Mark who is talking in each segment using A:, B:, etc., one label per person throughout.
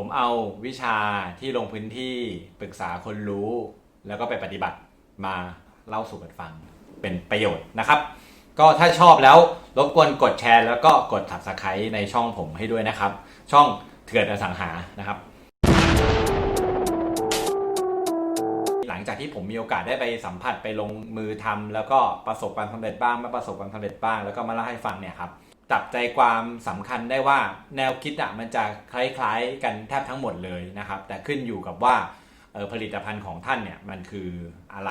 A: ผมเอาวิชาที่ลงพื้นที่ปรึกษาคนรู้ แล้วก็ไปปฏิบัติมาเล่าสู่กันฟังเป็นประโยชน์นะครับ ก็ถ้าชอบแล้วรบกวนกดแชร์ แล้วก็กด subscribe ในช่องผมให้ด้วยนะครับ ช่องเถื่อนอสังหานะครับ หลังจากที่ผมมีโอกาสได้ไปสัมผัสไปลงมือทำแล้วก็ประสบความสำเร็จบ้างไม่ประสบความสำเร็จบ้างแล้วก็มาเล่าให้ฟังเนี่ยครับ จับใจความสำคัญได้ว่าแนวคิดอะมันจะคล้ายๆกันแทบทั้งหมดเลยนะครับ แต่ขึ้นอยู่กับว่าออผลิตภัณฑ์ของท่านเนี่ยมันคืออะไร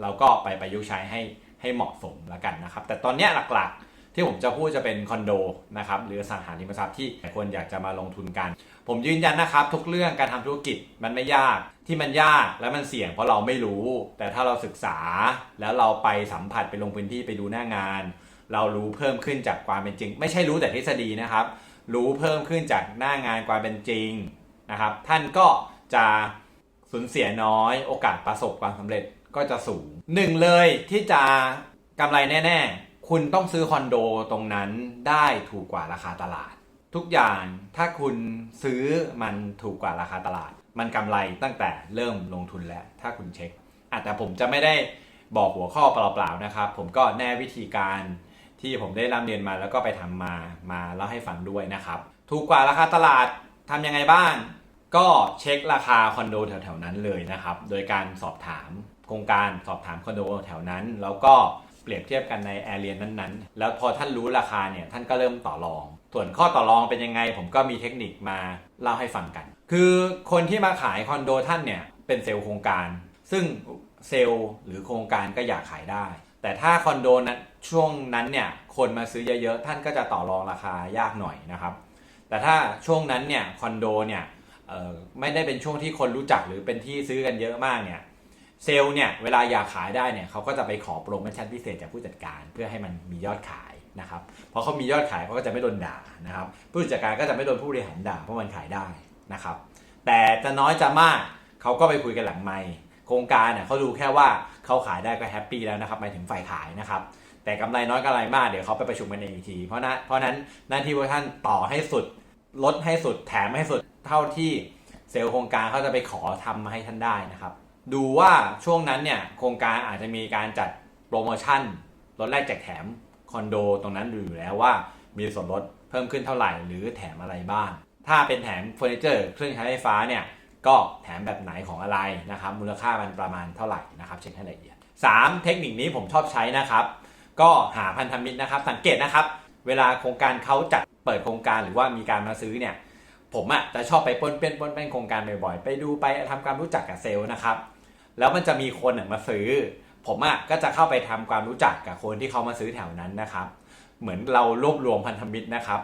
A: เราก็ไปประยุกต์ใช้ให้ให้เหมาะสมแล้วกันนะครับ แต่ตอนนี้หลักๆ ที่ผมจะพูดจะเป็นคอนโดนะครับหรืออสังหาริมทรัพย์ที่หลายคนอยากจะมาลงทุนกัน ผมยืนยันนะครับ ทุกเรื่องการทำธุรกิจมันไม่ยากที่มันยากและมันเสี่ยงเพราะเราไม่รู้ แต่ถ้าเราศึกษาแล้วเราไปสัมผัสไปลงพื้นที่ไปดูหน้างาน เรารู้เพิ่มขึ้นจากความเป็นจริง ไม่ใช่รู้แต่ทฤษฎีนะครับ รู้เพิ่มขึ้นจากหน้างานความเป็นจริงนะครับ ท่านก็จะสูญเสียน้อย โอกาสประสบความสำเร็จก็จะสูงหนึ่งเลยที่จะกำไรแน่ ๆ คุณต้องซื้อคอนโดตรงนั้นได้ถูกกว่าราคาตลาด ทุกอย่างถ้าคุณซื้อมันถูกกว่าราคาตลาด มันกำไรตั้งแต่เริ่มลงทุนแล้ว ถ้าคุณเช็คอะแต่ผมจะไม่ได้บอกหัวข้อเปล่าๆนะครับ ผมก็แน่วิธีการ ที่ผมได้ร่ำเรียนมาแล้วก็ไปทำมามาเล่าให้ฟังด้วยนะครับ ถูกกว่าราคาตลาดทำยังไงบ้าง ก็เช็คราคาคอนโดแถวๆนั้นเลยนะครับ โดยการสอบถามโครงการสอบถามคอนโดแถวนั้น แล้วก็เปรียบเทียบกันในแอเรียนั้นๆ แล้วพอท่านรู้ราคาเนี่ยท่านก็เริ่มต่อรอง ส่วนข้อต่อรองเป็นยังไง ผมก็มีเทคนิคมาเล่าให้ฟังกัน คือคนที่มาขายคอนโดท่านเนี่ยเป็นเซลล์โครงการ ซึ่งเซลล์หรือโครงการก็อยากขายได้ แต่ถ้าคอนโดนั้น ช่วงนั้นเนี่ยคนมาซื้อเยอะๆ ท่านก็จะต่อรองราคายากหน่อยนะครับ แต่ถ้าช่วงนั้นเนี่ยคอนโดเนี่ยไม่ได้เป็นช่วงที่คนรู้จักหรือเป็นที่ซื้อกันเยอะมากเนี่ยเซลล์เนี่ยเวลาอยากขายได้เนี่ยเขาก็จะไปขอโปรโมชั่นพิเศษจากผู้จัดการ เพื่อให้มันมียอดขายนะครับเพราะเขามียอดขายเขาก็จะไม่โดนด่านะครับ ผู้จัดการก็จะไม่โดนผู้บริหารด่าเพราะมันขายได้นะครับ แต่จะน้อยจะมากเขาก็ไปคุยกันหลังไม่โครงการเนี่ยเขาดูแค่ว่าเขาขายได้ก็แฮปปี้แล้วนะครับหมายถึงฝ่ายขายนะครับ แต่กำไรน้อยกำไรมากเดี๋ยวเขาไปประชุมกันเองอีกที เพราะนั้นเพราะนั้นหน้าที่พวกท่านต่อให้สุด ลดให้สุดแถมให้สุดเท่าที่เซลล์โครงการเขาจะไปขอทำมาให้ท่านได้นะครับ ดูว่าช่วงนั้นเนี่ยโครงการอาจจะมีการจัดโปรโมชั่นลดแรกแจกแถมคอนโดตรงนั้นอยู่แล้วว่ามีส่วนลดเพิ่มขึ้นเท่าไหร่หรือแถมอะไรบ้างถ้าเป็นแถมเฟอร์นิเจอร์เครื่องใช้ไฟฟ้าเนี่ยก็แถมแบบไหนของอะไรนะครับมูลค่ามันประมาณเท่าไหร่นะครับเช็คให้ละเอียด 3. เทคนิคนี้ผมชอบใช้นะครับ ก็หาพันธมิตรนะครับ สังเกตนะครับ เวลาโครงการเขาจัดเปิดโครงการหรือว่ามีการมาซื้อเนี่ยผมอะ่ะจะชอบไปปนเป็นปนเป็นโครงการบ่อยๆ ไปดูไปทำความรู้จักกับเซลล์นะครับ แล้วมันจะมีคนอะมาซื้อ ผมอะ่ะก็จะเข้าไปทำความรู้จักกับคนที่เขามาซื้อแถวนั้นนะครับ เหมือนเรารวบรวมพันธมิตรนะครับ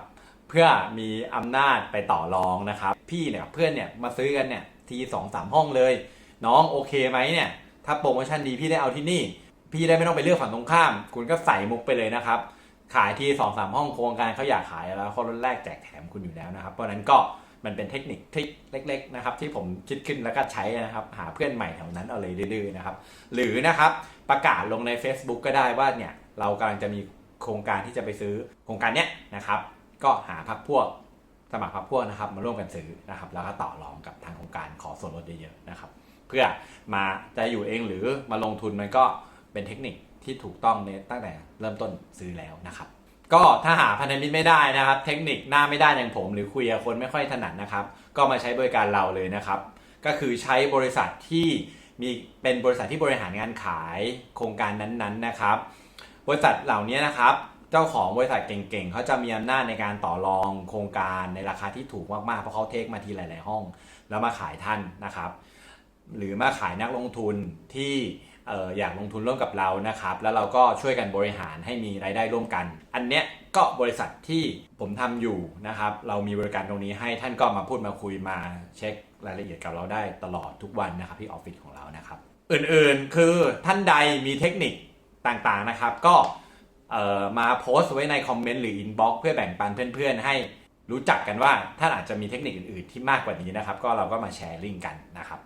A: เพื่อมีอำนาจไปต่อรองนะครับ พี่เนี่ยเพื่อนเนี่ยมาซื้อกันเนี่ยทีสองสามห้องเลย น้องโอเคไหมเนี่ย ถ้าโปรโมชั่นดีพี่ได้เอาที่นี่ พี่ได้ไม่ต้องไปเลือกฝั่งตรงข้าม คุณก็ใส่มุกไปเลยนะครับ ขายที่สองสามห้องโครงการเขาอยากขายแล้วเขาลดแรกแจกแถมคุณอยู่แล้วนะครับ เพราะฉะนั้นก็มันเป็นเทคนิคทริคเล็ก ๆ นะครับ ที่ผมคิดขึ้นแล้วก็ใช้นะครับ หาเพื่อนใหม่แถวนั้นเอาเลยดื้อๆนะครับ หรือนะครับประกาศลงใน Facebook ก็ได้ว่าเนี่ยเรากำลังจะมีโครงการที่จะไปซื้อโครงการเนี้ยนะครับ ก็หาพักพวกสมัครพักพวกนะครับ มาร่วมกันซื้อนะครับ แล้วก็ต่อรองกับทางโครงการขอส่วนลดเยอะๆนะครับ เพื่อมาจะอยู่เองหรือมาลงทุนมันก็ เป็นเทคนิคที่ถูกต้องในตั้งแต่เริ่มต้นซื้อแล้วนะครับ ก็ถ้าหาพันธมิตรไม่ได้นะครับ เทคนิคหน้าไม่ได้อย่างผม หรือคุยกับคนไม่ค่อยถนัดนะครับ ก็มาใช้บริการเราเลยนะครับ ก็คือใช้บริษัทที่มีเป็นบริษัทที่บริหารงานขายโครงการนั้นๆนะครับ บริษัทเหล่านี้นะครับ เจ้าของบริษัทเก่งๆเขาจะมีอำนาจในการต่อรองโครงการในราคาที่ถูกมากๆเพราะเขาเทคมาทีหลาย ๆ ห้อง แล้วมาขายท่านนะครับ หรือมาขายนักลงทุนที่ อออยากลงทุนร่วมกับเรานะครับ แล้วเราก็ช่วยกันบริหารให้มีรายได้ร่วมกัน อันเนี้ยก็บริษัทที่ผมทำอยู่นะครับ เรามีบริการตรงนี้ให้ท่านก็มาพูดมาคุยมาเช็ครายละเอียดกับเราได้ตลอดทุกวันนะครับที่ออฟฟิศของเรานะครับ อื่นๆคือท่านใดมีเทคนิคต่างๆนะครับ ก็มาโพสต์ไว้ในคอมเมนต์หรืออินบ็อกซ์เพื่อแบ่งปันเพื่อนๆ ให้รู้จักกันว่าท่านอาจจะมีเทคนิคอื่นๆ ที่มากกว่านี้นะครับ ก็เราก็มาแชร์ลิงก์กันนะครับ